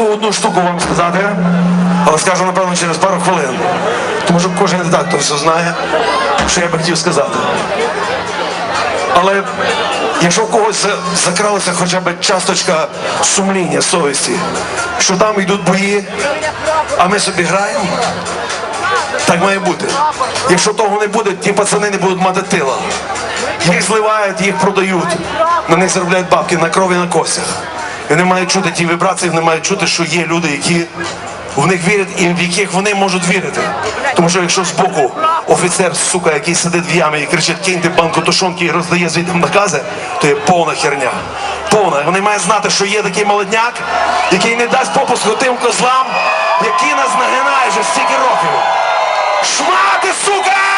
таку одну штуку вам сказати, але скажу, напевно, через пару хвилин. Тому що кожен редактор все знає, що я би хотів сказати. Але якщо в когось закралася хоча б часточка сумління, совісті, що там йдуть бої, а ми собі граємо, так має бути. Якщо того не буде, ті пацани не будуть мати тила. Їх зливають, їх продають. На них заробляють бабки на крові на костях. І мають чути ті вібрації, вони мають чути, що є люди, які в них вірять і в яких вони можуть вірити. Тому що якщо збоку офіцер, сука, який сидить в ямі і кричить, киньте банку тушонки і роздає звідти накази, то є повна херня. Повна. Вони мають знати, що є такий молодняк, який не дасть попуску тим козлам, які нас нагинають вже стільки років. Шмати, сука!